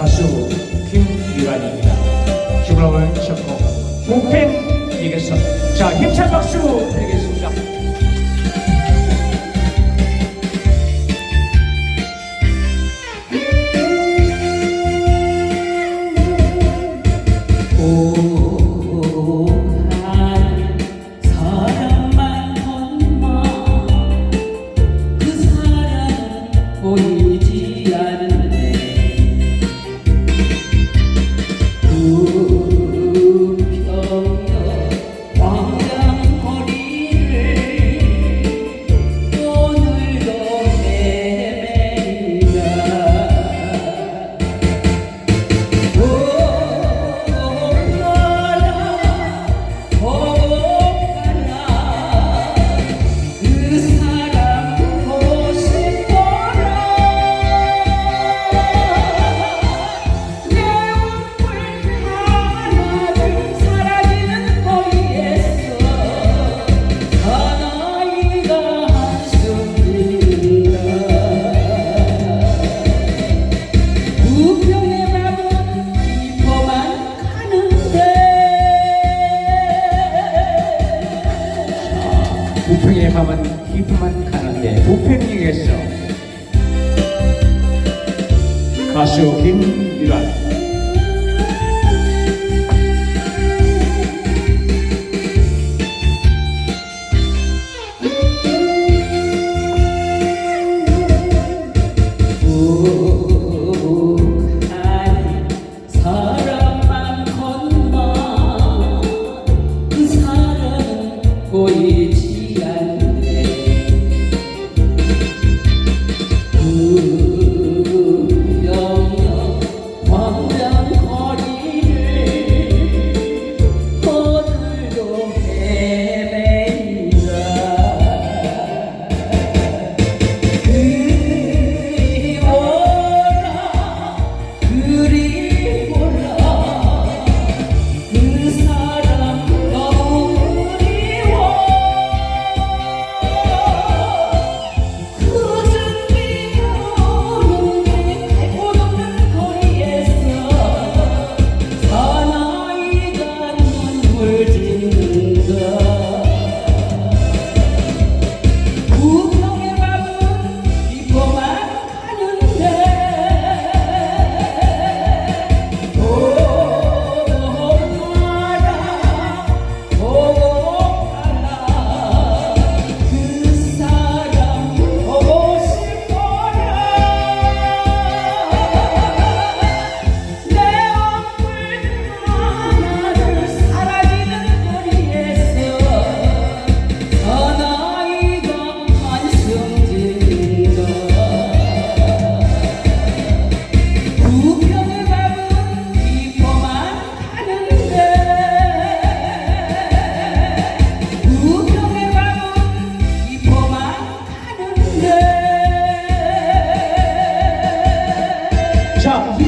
가수 김유란입니다. 기브라을 쳤고 목팬 이겼어. 자 힘찬 박수. 깊어만 깊어만 가는데 부평역에서 가수 김유란. 보이지 않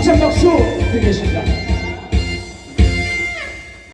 힘찬 박수 드리겠습니다.